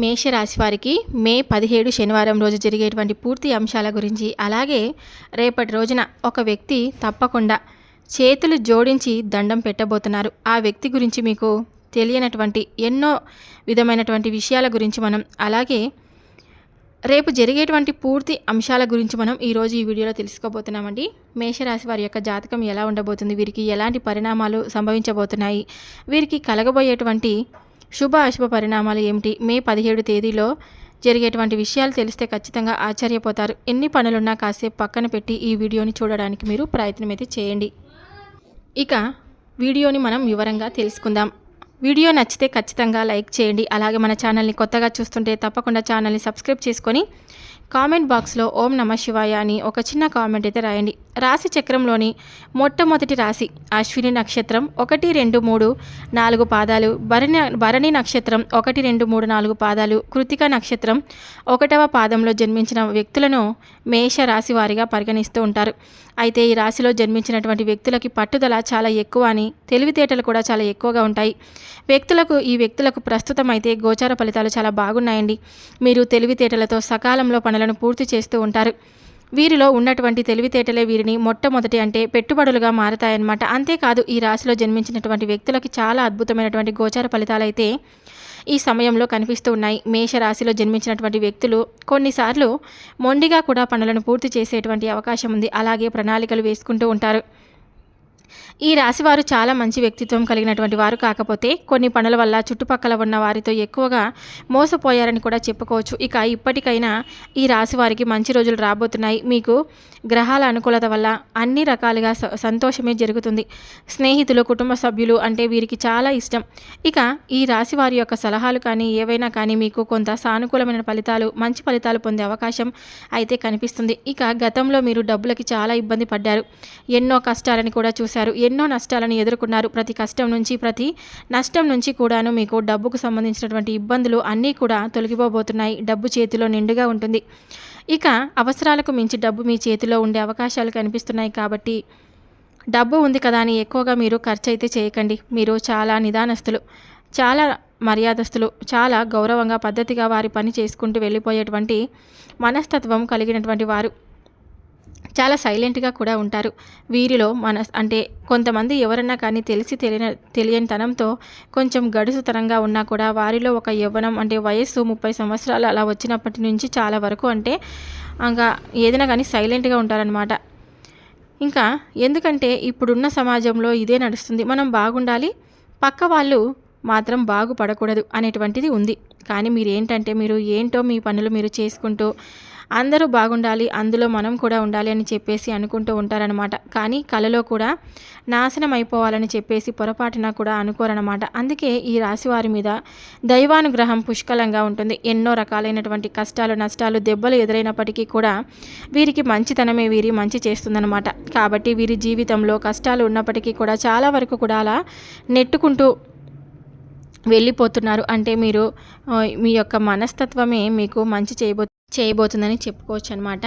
మేషరాశి వారికి మే పదిహేడు శనివారం రోజు జరిగేటువంటి పూర్తి అంశాల గురించి అలాగే రేపటి రోజున ఒక వ్యక్తి తప్పకుండా చేతులు జోడించి దండం పెట్టబోతున్నారు. ఆ వ్యక్తి గురించి మీకు తెలియనటువంటి ఎన్నో విధమైనటువంటి విషయాల గురించి మనం అలాగే రేపు జరిగేటువంటి పూర్తి అంశాల గురించి మనం ఈరోజు ఈ వీడియోలో తెలుసుకోబోతున్నామండి. మేషరాశి వారి యొక్క జాతకం ఎలా ఉండబోతుంది? వీరికి ఎలాంటి పరిణామాలు సంభవించబోతున్నాయి? వీరికి కలగబోయేటువంటి శుభ అశుభ పరిణామాలు ఏమిటి? మే పదిహేడు తేదీలో జరిగేటువంటి విషయాలు తెలిస్తే ఖచ్చితంగా ఆశ్చర్యపోతారు. ఎన్ని పనులున్నా కాసేపు పక్కన పెట్టి ఈ వీడియోని చూడడానికి మీరు ప్రయత్నం అయితే చేయండి. ఇక వీడియోని మనం వివరంగా తెలుసుకుందాం. వీడియో నచ్చితే ఖచ్చితంగా లైక్ చేయండి. అలాగే మన ఛానల్ని కొత్తగా చూస్తుంటే తప్పకుండా ఛానల్ని సబ్స్క్రైబ్ చేసుకొని కామెంట్ బాక్స్లో ఓం నమ శివాయ అని ఒక చిన్న కామెంట్ అయితే రాయండి. రాశి చక్రంలోని మొట్టమొదటి రాశి అశ్విని నక్షత్రం ఒకటి రెండు మూడు నాలుగు పాదాలు. భరణి భరణి నక్షత్రం ఒకటి రెండు మూడు నాలుగు పాదాలు. కృతిక నక్షత్రం ఒకటవ పాదంలో జన్మించిన వ్యక్తులను మేష రాశి వారిగా పరిగణిస్తూ ఉంటారు. అయితే ఈ రాశిలో జన్మించినటువంటి వ్యక్తులకి పట్టుదల చాలా ఎక్కువ అని తెలివితేటలు కూడా చాలా ఎక్కువగా ఉంటాయి. వ్యక్తులకు ఈ వ్యక్తులకు ప్రస్తుతం అయితే గోచార ఫలితాలు చాలా బాగున్నాయండి. మీరు తెలివితేటలతో సకాలంలో పనులను పూర్తి చేస్తూ ఉంటారు. వీరిలో ఉన్నటువంటి తెలివితేటలే వీరిని మొట్టమొదటి అంటే పెట్టుబడులుగా మారతాయన్నమాట. అంతేకాదు ఈ రాశిలో జన్మించినటువంటి వ్యక్తులకి చాలా అద్భుతమైనటువంటి గోచార ఫలితాలైతే ఈ సమయంలో కనిపిస్తూ ఉన్నాయి. మేష రాశిలో జన్మించినటువంటి వ్యక్తులు కొన్నిసార్లు మొండిగా కూడా పనులను పూర్తి చేసేటువంటి అవకాశం ఉంది. అలాగే ప్రణాళికలు వేసుకుంటూ ఉంటారు. ఈ రాశివారు చాలా మంచి వ్యక్తిత్వం కలిగినటువంటి వారు కాకపోతే కొన్ని పనుల వల్ల చుట్టుపక్కల ఉన్న వారితో ఎక్కువగా మోసపోయారని కూడా చెప్పుకోవచ్చు. ఇక ఇప్పటికైనా ఈ రాశి వారికి మంచి రోజులు రాబోతున్నాయి. మీకు గ్రహాల అనుకూలత వల్ల అన్ని రకాలుగా సంతోషమే జరుగుతుంది. స్నేహితులు కుటుంబ సభ్యులు అంటే వీరికి చాలా ఇష్టం. ఇక ఈ రాశి వారి యొక్క సలహాలు కానీ ఏవైనా కానీ మీకు కొంత సానుకూలమైన ఫలితాలు మంచి ఫలితాలు పొందే అవకాశం అయితే కనిపిస్తుంది. ఇక గతంలో మీరు డబ్బులకి చాలా ఇబ్బంది పడ్డారు. ఎన్నో కష్టాలని కూడా చూశారు. ఎన్నో నష్టాలను ఎదుర్కొన్నారు. ప్రతి కష్టం నుంచి ప్రతి నష్టం నుంచి కూడాను మీకు డబ్బుకు సంబంధించినటువంటి ఇబ్బందులు అన్నీ కూడా తొలగిపోబోతున్నాయి. డబ్బు చేతిలో నిండుగా ఉంటుంది. ఇక అవసరాలకు మించి డబ్బు మీ చేతిలో ఉండే అవకాశాలు కనిపిస్తున్నాయి కాబట్టి డబ్బు ఉంది కదా అని ఎక్కువగా మీరు ఖర్చు అయితే చేయకండి. మీరు చాలా నిదానస్తులు చాలా మర్యాదస్తులు చాలా గౌరవంగా పద్ధతిగా వారి పని చేసుకుంటూ వెళ్ళిపోయేటువంటి మనస్తత్వం కలిగినటువంటి వారు. చాలా సైలెంట్గా కూడా ఉంటారు. వీరిలో మన అంటే కొంతమంది ఎవరన్నా కానీ తెలిసి తెలియని తెలియని తనంతో కొంచెం గడుసుతనంగా ఉన్నా కూడా వారిలో ఒక యవ్వనం అంటే వయస్సు ముప్పై సంవత్సరాలు అలా వచ్చినప్పటి నుంచి చాలా వరకు అంటే ఇంకా ఏదైనా కానీ సైలెంట్గా ఉంటారనమాట ఇంకా ఎందుకంటే ఇప్పుడున్న సమాజంలో ఇదే నడుస్తుంది. మనం బాగుండాలి పక్క వాళ్ళు మాత్రం బాగుపడకూడదు అనేటువంటిది ఉంది. కానీ మీరు ఏంటంటే మీరు ఏంటో మీ పనులు మీరు చేసుకుంటూ అందరూ బాగుండాలి అందులో మనం కూడా ఉండాలి అని చెప్పేసి అనుకుంటూ ఉంటారనమాట కానీ కళలో కూడా నాశనం అయిపోవాలని చెప్పేసి పొరపాటున కూడా అనుకోరనమాట అందుకే ఈ రాశి వారి మీద దైవానుగ్రహం పుష్కలంగా ఉంటుంది. ఎన్నో రకాలైనటువంటి కష్టాలు నష్టాలు దెబ్బలు ఎదురైనప్పటికీ కూడా వీరికి మంచితనమే వీరి మంచి చేస్తుందనమాట కాబట్టి వీరి జీవితంలో కష్టాలు ఉన్నప్పటికీ కూడా చాలా వరకు కూడా అలా నెట్టుకుంటూ వెళ్ళిపోతున్నారు. అంటే మీరు మీ యొక్క మనస్తత్వమే మీకు మంచి చేయబో చేయబోతుందని చెప్పుకోవచ్చు అనమాట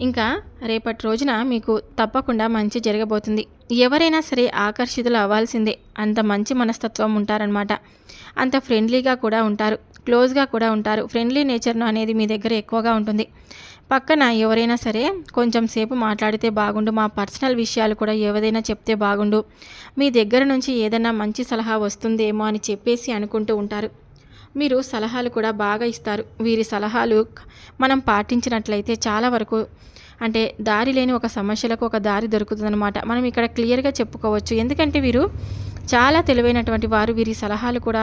ఇంకా రేపటి రోజున మీకు తప్పకుండా మంచి జరగబోతుంది. ఎవరైనా సరే ఆకర్షితులు అవ్వాల్సిందే. అంత మంచి మనస్తత్వం ఉంటారనమాట అంత ఫ్రెండ్లీగా కూడా ఉంటారు. క్లోజ్గా కూడా ఉంటారు. ఫ్రెండ్లీ నేచర్ను అనేది మీ దగ్గర ఎక్కువగా ఉంటుంది. పక్కన ఎవరైనా సరే కొంచెం సేపు మాట్లాడితే బాగుండు. మా పర్సనల్ విషయాలు కూడా ఏదైనా చెప్తే బాగుండు. మీ దగ్గర నుంచి ఏదైనా మంచి సలహా వస్తుందేమో అని చెప్పేసి అనుకుంటూ ఉంటారు. మీరు సలహాలు కూడా బాగా ఇస్తారు. వీరి సలహాలు మనం పాటించినట్లయితే చాలా వరకు అంటే దారి లేని ఒక సమస్యలకు ఒక దారి దొరుకుతుందనమాట మనం ఇక్కడ క్లియర్గా చెప్పుకోవచ్చు. ఎందుకంటే వీరు చాలా తెలివైనటువంటి వారు. వీరి సలహాలు కూడా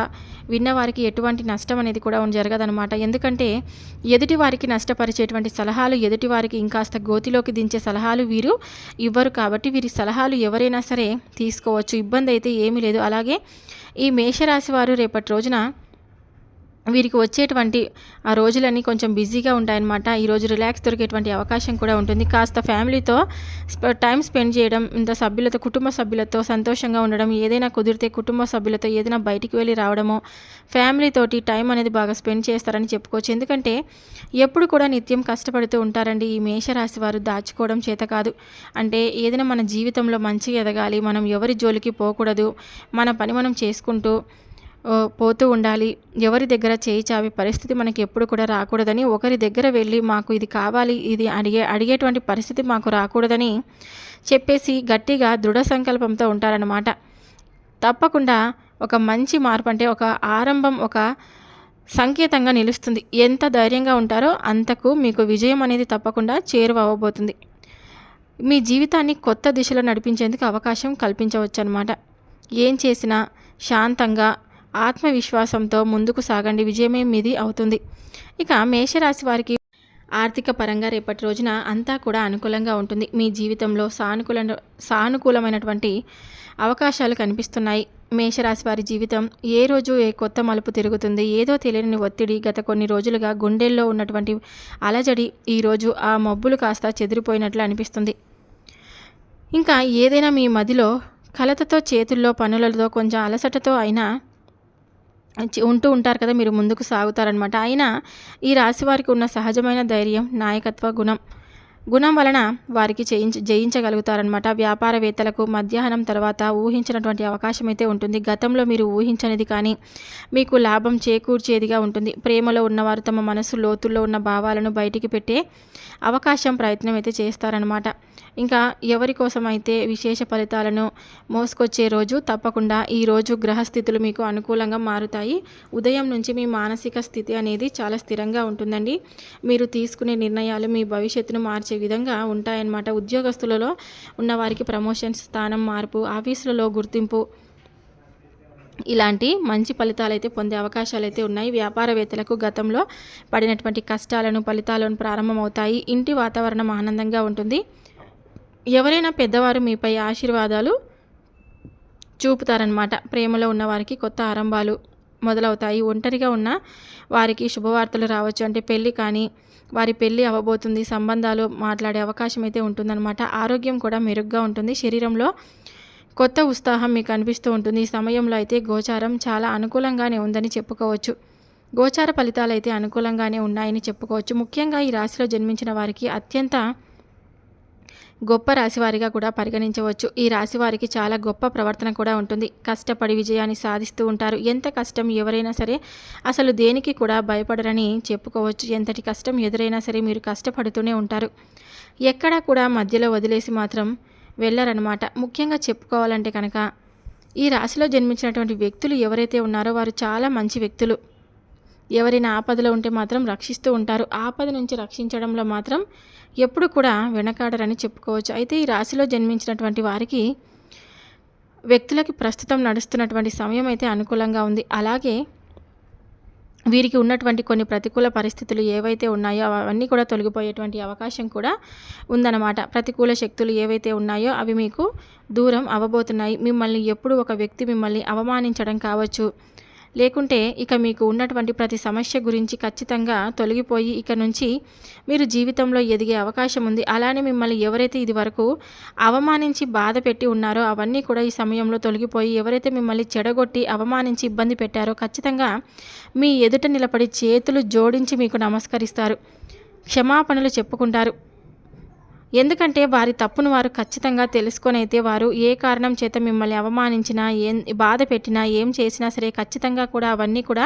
విన్నవారికి ఎటువంటి నష్టం అనేది కూడా జరగదనమాట ఎందుకంటే ఎదుటి వారికి నష్టపరిచేటువంటి సలహాలు ఎదుటి వారికి ఇంకాస్త గోతిలోకి దించే సలహాలు వీరు ఇవ్వరు కాబట్టి వీరి సలహాలు ఎవరైనా సరే తీసుకోవచ్చు. ఇబ్బంది అయితే ఏమీ లేదు. అలాగే ఈ మేషరాశి వారు రేపటి రోజున వీరికి వచ్చేటువంటి ఆ రోజులన్నీ కొంచెం బిజీగా ఉంటాయన్నమాట. ఈరోజు రిలాక్స్ దొరికేటువంటి అవకాశం కూడా ఉంటుంది. కాస్త ఫ్యామిలీతో టైం స్పెండ్ చేయడం ఇంత సభ్యులతో కుటుంబ సభ్యులతో సంతోషంగా ఉండడం ఏదైనా కుదిరితే కుటుంబ సభ్యులతో ఏదైనా బయటికి వెళ్ళి రావడమో ఫ్యామిలీతోటి టైం అనేది బాగా స్పెండ్ చేస్తారని చెప్పుకోవచ్చు. ఎందుకంటే ఎప్పుడు కూడా నిత్యం కష్టపడుతూ ఉంటారండి. ఈ మేషరాశి వారు దాచుకోవడం చేత కాదు. అంటే ఏదైనా మన జీవితంలో మంచిగా ఎదగాలి మనం ఎవరి జోలికి పోకూడదు మన పని మనం చేసుకుంటూ పోతూ ఉండాలి. ఎవరి దగ్గర చేయి చావి పరిస్థితి మనకి ఎప్పుడు కూడా రాకూడదని ఒకరి దగ్గర వెళ్ళి మాకు ఇది కావాలి ఇది అడిగే అడిగేటువంటి పరిస్థితి మాకు రాకూడదని చెప్పేసి గట్టిగా దృఢ సంకల్పంతో ఉంటారన్నమాట. తప్పకుండా ఒక మంచి మార్పు అంటే ఒక ఆరంభం ఒక సంకేతంగా నిలుస్తుంది. ఎంత ధైర్యంగా ఉంటారో అంతకు మీకు విజయం అనేది తప్పకుండా చేరువ అవ్వబోతుంది మీ జీవితాన్ని కొత్త దిశలో నడిపించేందుకు అవకాశం కల్పించవచ్చు అనమాట ఏం చేసినా శాంతంగా ఆత్మవిశ్వాసంతో ముందుకు సాగండి. విజయమే మీది అవుతుంది. ఇక మేషరాశి వారికి ఆర్థిక పరంగా రేపటి రోజున అంతా కూడా అనుకూలంగా ఉంటుంది. మీ జీవితంలో సానుకూల సానుకూలమైనటువంటి అవకాశాలు కనిపిస్తున్నాయి. మేషరాశి వారి జీవితం ఏ రోజు ఏ కొత్త మలుపు తిరుగుతుంది? ఏదో తెలియని ఒత్తిడి గత కొన్ని రోజులుగా గుండెల్లో ఉన్నటువంటి అలజడి ఈరోజు ఆ మబ్బులు కాస్త చెదిరిపోయినట్లు అనిపిస్తుంది. ఇంకా ఏదైనా మీ మదిలో కలతతో చేతుల్లో పనులతో కొంచెం అలసటతో అయినా ఉంటూ ఉంటారు కదా మీరు ముందుకు సాగుతారనమాట అయినా ఈ రాశి వారికి ఉన్న సహజమైన ధైర్యం నాయకత్వ గుణం గుణం వలన వారికి చేయించ జయించగలుగుతారనమాట వ్యాపారవేత్తలకు మధ్యాహ్నం తర్వాత ఊహించినటువంటి అవకాశం అయితే ఉంటుంది. గతంలో మీరు ఊహించనిది కానీ మీకు లాభం చేకూర్చేదిగా ఉంటుంది. ప్రేమలో ఉన్నవారు తమ మనసు లోతుల్లో ఉన్న భావాలను బయటికి పెట్టే అవకాశం ప్రయత్నం అయితే చేస్తారనమాట ఇంకా ఎవరి కోసం అయితే విశేష ఫలితాలను మోసుకొచ్చే రోజు తప్పకుండా ఈ రోజు గ్రహస్థితులు మీకు అనుకూలంగా మారుతాయి. ఉదయం నుంచి మీ మానసిక స్థితి అనేది చాలా స్థిరంగా ఉంటుందండి. మీరు తీసుకునే నిర్ణయాలు మీ భవిష్యత్తును మార్చే విధంగా ఉంటాయన్నమాట. ఉద్యోగస్తులలో ఉన్నవారికి ప్రమోషన్స్ స్థానం మార్పు ఆఫీసులలో గుర్తింపు ఇలాంటి మంచి ఫలితాలు అయితే పొందే అవకాశాలు అయితే ఉన్నాయి. వ్యాపారవేత్తలకు గతంలో పడినటువంటి కష్టాలను ఫలితాలను ప్రారంభమవుతాయి. ఇంటి వాతావరణం ఆనందంగా ఉంటుంది. ఎవరైనా పెద్దవారు మీపై ఆశీర్వాదాలు చూపుతారనమాట ప్రేమలో ఉన్నవారికి కొత్త ఆరంభాలు మొదలవుతాయి. ఒంటరిగా ఉన్న వారికి శుభవార్తలు రావచ్చు. అంటే పెళ్ళి కానీ వారి పెళ్ళి అవ్వబోతుంది సంబంధాలు మాట్లాడే అవకాశం అయితే ఉంటుందన్నమాట. ఆరోగ్యం కూడా మెరుగ్గా ఉంటుంది. శరీరంలో కొత్త ఉత్సాహం మీకు అనిపిస్తూ ఉంటుంది. ఈ సమయంలో అయితే గోచారం చాలా అనుకూలంగానే ఉందని చెప్పుకోవచ్చు. గోచార ఫలితాలు అయితే అనుకూలంగానే ఉన్నాయని చెప్పుకోవచ్చు. ముఖ్యంగా ఈ రాశిలో జన్మించిన వారికి అత్యంత గొప్ప రాశివారిగా కూడా పరిగణించవచ్చు. ఈ రాశి వారికి చాలా గొప్ప ప్రవర్తన కూడా ఉంటుంది. కష్టపడి విజయాన్ని సాధిస్తూ ఉంటారు. ఎంత కష్టం ఎవరైనా సరే అసలు దేనికి కూడా భయపడరని చెప్పుకోవచ్చు. ఎంతటి కష్టం ఎదురైనా సరే మీరు కష్టపడుతూనే ఉంటారు. ఎక్కడా కూడా మధ్యలో వదిలేసి మాత్రం వెళ్ళరనమాట ముఖ్యంగా చెప్పుకోవాలంటే కనుక ఈ రాశిలో జన్మించినటువంటి వ్యక్తులు ఎవరైతే ఉన్నారో వారు చాలా మంచి వ్యక్తులు. ఎవరైనా ఆపదలో ఉంటే మాత్రం రక్షిస్తూ ఉంటారు. ఆపద నుంచి రక్షించడంలో మాత్రం ఎప్పుడు కూడా వెనకాడరని చెప్పుకోవచ్చు. అయితే ఈ రాశిలో జన్మించినటువంటి వారికి వ్యక్తులకి ప్రస్తుతం నడుస్తున్నటువంటి సమయం అయితే అనుకూలంగా ఉంది. అలాగే వీరికి ఉన్నటువంటి కొన్ని ప్రతికూల పరిస్థితులు ఏవైతే ఉన్నాయో అవన్నీ కూడా తొలగిపోయేటువంటి అవకాశం కూడా ఉందన్నమాట. ప్రతికూల శక్తులు ఏవైతే ఉన్నాయో అవి మీకు దూరం అవ్వబోతున్నాయి. మిమ్మల్ని ఎప్పుడు ఒక వ్యక్తి మిమ్మల్ని అవమానించడం కావచ్చు. లేకుంటే ఇక మీకు ఉన్నటువంటి ప్రతి సమస్య గురించి ఖచ్చితంగా తొలగిపోయి ఇక నుంచి మీరు జీవితంలో ఎదిగే అవకాశం ఉంది. అలానే మిమ్మల్ని ఎవరైతే ఇది వరకు అవమానించి బాధ పెట్టి ఉన్నారో అవన్నీ కూడా ఈ సమయంలో తొలగిపోయి ఎవరైతే మిమ్మల్ని చెడగొట్టి అవమానించి ఇబ్బంది పెట్టారో ఖచ్చితంగా మీ ఎదుట నిలబడి చేతులు జోడించి మీకు నమస్కరిస్తారు. క్షమాపణలు చెప్పుకుంటారు. ఎందుకంటే వారి తప్పును వారు ఖచ్చితంగా తెలుసుకొని అయితే వారు ఏ కారణం చేత మిమ్మల్ని అవమానించినా ఏం బాధ పెట్టినా ఏం చేసినా సరే ఖచ్చితంగా కూడా అవన్నీ కూడా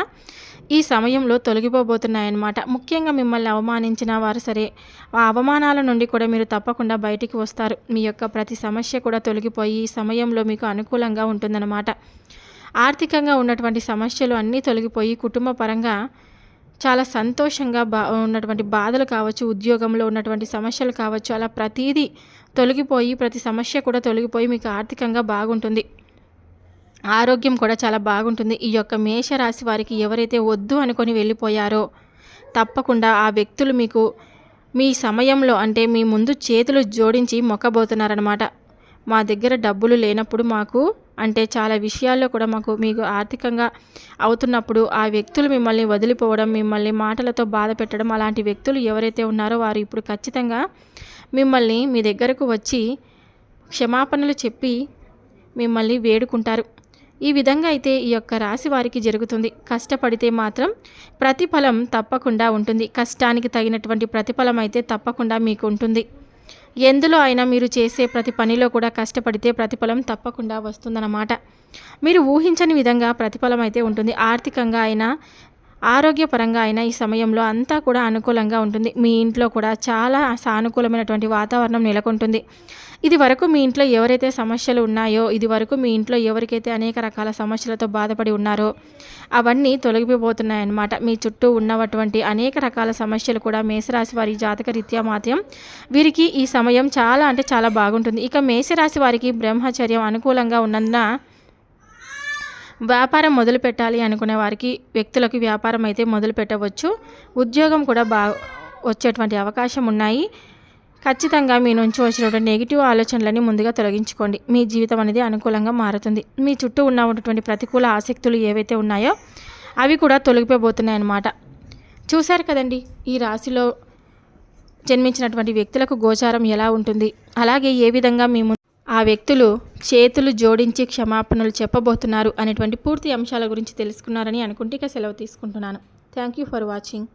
ఈ సమయంలో తొలగిపోబోతున్నాయన్నమాట. ముఖ్యంగా మిమ్మల్ని అవమానించిన వారు సరే ఆ అవమానాల నుండి కూడా మీరు తప్పకుండా బయటికి వస్తారు. మీ యొక్క ప్రతి సమస్య కూడా తొలగిపోయి ఈ సమయంలో మీకు అనుకూలంగా ఉంటుందన్నమాట. ఆర్థికంగా ఉన్నటువంటి సమస్యలు అన్నీ తొలగిపోయి కుటుంబ పరంగా చాలా సంతోషంగా బా ఉన్నటువంటి బాధలు కావచ్చు ఉద్యోగంలో ఉన్నటువంటి సమస్యలు కావచ్చు అలా ప్రతీదీ తొలగిపోయి ప్రతి సమస్య కూడా తొలగిపోయి మీకు ఆర్థికంగా బాగుంటుంది. ఆరోగ్యం కూడా చాలా బాగుంటుంది. ఈ యొక్క మేషరాశి వారికి ఎవరైతే వద్దు అనుకొని వెళ్ళిపోయారో తప్పకుండా ఆ వ్యక్తులు మీకు మీ సమయంలో అంటే మీ ముందు చేతులు జోడించి మొక్కబోతున్నారనమాట మా దగ్గర డబ్బులు లేనప్పుడు మాకు అంటే చాలా విషయాల్లో కూడా మాకు మీకు ఆర్థికంగా అవుతున్నప్పుడు ఆ వ్యక్తులు మిమ్మల్ని వదిలిపోవడం మిమ్మల్ని మాటలతో బాధ పెట్టడం అలాంటి వ్యక్తులు ఎవరైతే ఉన్నారో వారు ఇప్పుడు ఖచ్చితంగా మిమ్మల్ని మీ దగ్గరకు వచ్చి క్షమాపణలు చెప్పి మిమ్మల్ని వేడుకుంటారు. ఈ విధంగా అయితే ఈ యొక్క రాశి వారికి జరుగుతుంది. కష్టపడితే మాత్రం ప్రతిఫలం తప్పకుండా ఉంటుంది. కష్టానికి తగినటువంటి ప్రతిఫలం అయితే తప్పకుండా మీకు ఉంటుంది. ఎందులో అయినా మీరు చేసే ప్రతి పనిలో కూడా కష్టపడితే ప్రతిఫలం తప్పకుండా వస్తుందన్నమాట. మీరు ఊహించని విధంగా ప్రతిఫలం అయితే ఉంటుంది. ఆర్థికంగా అయినా ఆరోగ్యపరంగా అయినా ఈ సమయంలో అంతా కూడా అనుకూలంగా ఉంటుంది. మీ ఇంట్లో కూడా చాలా సానుకూలమైనటువంటి వాతావరణం నెలకొంటుంది. ఇది వరకు మీ ఇంట్లో ఎవరైతే సమస్యలు ఉన్నాయో ఇది వరకు మీ ఇంట్లో ఎవరికైతే అనేక రకాల సమస్యలతో బాధపడి ఉన్నారో అవన్నీ తొలగిపోతున్నాయన్నమాట మీ చుట్టూ ఉన్నటువంటి అనేక రకాల సమస్యలు కూడా మేషరాశి వారి జాతక రీత్యా మాత్రం వీరికి ఈ సమయం చాలా అంటే చాలా బాగుంటుంది. ఇక మేషరాశి వారికి బ్రహ్మచర్యం అనుకూలంగా ఉన్నందున వ్యాపారం మొదలు పెట్టాలి అనుకునే వారికి వ్యక్తులకు వ్యాపారం అయితే మొదలు పెట్టవచ్చు. ఉద్యోగం కూడా బా వచ్చేటువంటి అవకాశం ఉన్నాయి. ఖచ్చితంగా మీ నుంచి వచ్చినటువంటి నెగిటివ్ ఆలోచనలని ముందుగా తొలగించుకోండి. మీ జీవితం అనేది అనుకూలంగా మారుతుంది. మీ చుట్టూ ఉన్నటువంటి ప్రతికూల ఆసక్తులు ఏవైతే ఉన్నాయో అవి కూడా తొలగిపోబోతున్నాయి అన్నమాట చూశారు కదండి ఈ రాశిలో జన్మించినటువంటి వ్యక్తులకు గోచారం ఎలా ఉంటుంది? అలాగే ఏ విధంగా మీ ఆ వ్యక్తులు చేతులు జోడించి క్షమాపణలు చెప్పబోతున్నారు అనేటువంటి పూర్తి అంశాల గురించి తెలుసుకున్నారని అనుకుంటే ఇక సెలవు తీసుకుంటున్నాను. Thank you for watching